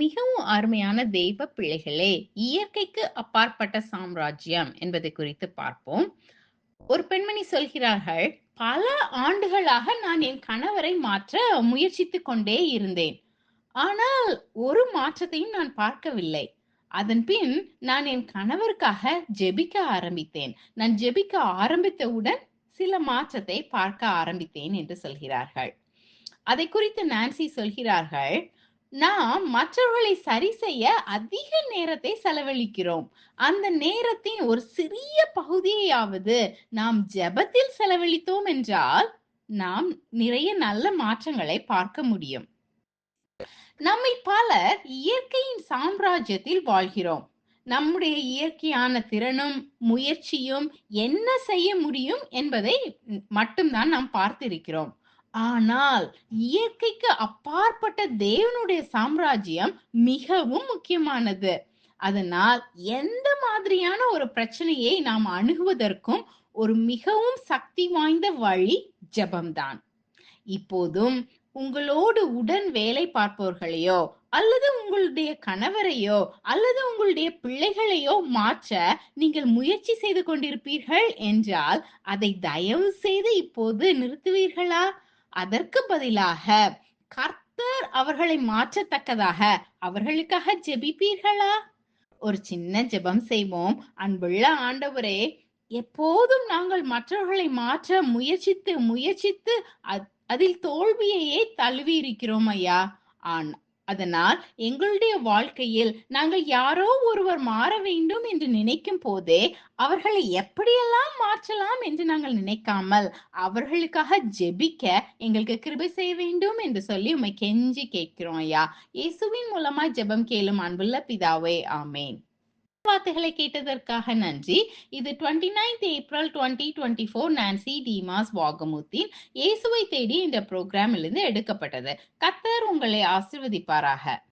மிகவும் அருமையான தெய்வ பிள்ளைகளே இயற்கைக்கு அப்பாற்பட்ட சாம்ராஜ்யம் என்பதை குறித்து பார்ப்போம். ஒரு பெண்மணி சொல்கிறார்கள் பல ஆண்டுகளாக நான் என் கணவரை மாற்ற முயற்சித்துக் கொண்டே இருந்தேன். ஆனால் ஒரு மாற்றத்தையும் நான் பார்க்கவில்லை. அதன் பின் நான் என் கணவருக்காக ஜெபிக்க ஆரம்பித்தேன். நான் ஜெபிக்க ஆரம்பித்தவுடன் சில மாற்றத்தை பார்க்க ஆரம்பித்தேன் என்று சொல்கிறார்கள். அதை குறித்து நான்சி சொல்கிறார்கள் நாம் மற்றவர்களை சரி செய்ய அதிக நேரத்தை செலவழிக்கிறோம். அந்த நேரத்தின் ஒரு சிறிய பகுதியாவது நாம் ஜெபத்தில் செலவழித்தோம் என்றால் நாம் நிறைய நல்ல மாற்றங்களை பார்க்க முடியும். நம்மை பலர் இயற்கையின் சாம்ராஜ்யத்தில் வாழ்கிறோம். நம்முடைய இயற்கையான திறனும் முயற்சியும் என்ன செய்ய முடியும் என்பதை மட்டும்தான் நாம் பார்த்திருக்கிறோம். ஆனால் இயற்கைக்கு அப்பாற்பட்ட தேவனுடைய சாம்ராஜ்யம் மிகவும் முக்கியமானது. அதனால் எந்த மாதிரியான ஒரு பிரச்சனையை நாம் அணுகுவதற்கும் ஒரு மிகவும் சக்தி வாய்ந்த வழி ஜபம்தான். இப்போதும் உங்களோடு உடன் வேலை பார்ப்பவர்களையோ அல்லது உங்களுடைய கணவரையோ அல்லது உங்களுடைய பிள்ளைகளையோ மாற்ற நீங்கள் முயற்சி செய்து கொண்டிருப்பீர்கள் என்றால் அதை தயவு செய்து இப்போது நிறுத்துவீர்களா? அதற்கு பதிலாக கர்த்தர் அவர்களை மாற்றத்தக்கதாக அவர்களுக்காக ஜெபிப்பீர்களா? ஒரு சின்ன ஜெபம் செய்வோம். அன்புள்ள ஆண்டவரே எப்போதும் நாங்கள் மற்றவர்களை மாற்ற முயற்சித்து முயற்சித்து அதில் தோல்வியையே தழுவி இருக்கிறோம் ஐயா. ஆனா அதனால் எங்களுடைய வாழ்க்கையில் நாங்கள் யாரோ ஒருவர் மாற வேண்டும் என்று நினைக்கும் போதே அவர்களை எப்படியெல்லாம் மாற்றலாம் என்று நாங்கள் நினைக்காமல் அவர்களுக்காக ஜெபிக்க எங்களுக்கு கிருபை செய்ய வேண்டும் என்று சொல்லி உண்மை கெஞ்சி கேட்கிறோம் ஐயா. இயேசுவின் மூலமா ஜெபம் கேளும் அன்புள்ள பிதாவே ஆமேன். வார்த்தைகளை கேட்டதற்காக நன்றி. இது twenty ninth April twenty twenty four Nancy Dimas வாகமுத்தின் இயேசுவை தேடி இந்த ப்ரோக்ராமிலிருந்து எடுக்கப்பட்டது. கத்தர் உங்களை ஆசிர்வதிப்பாராக.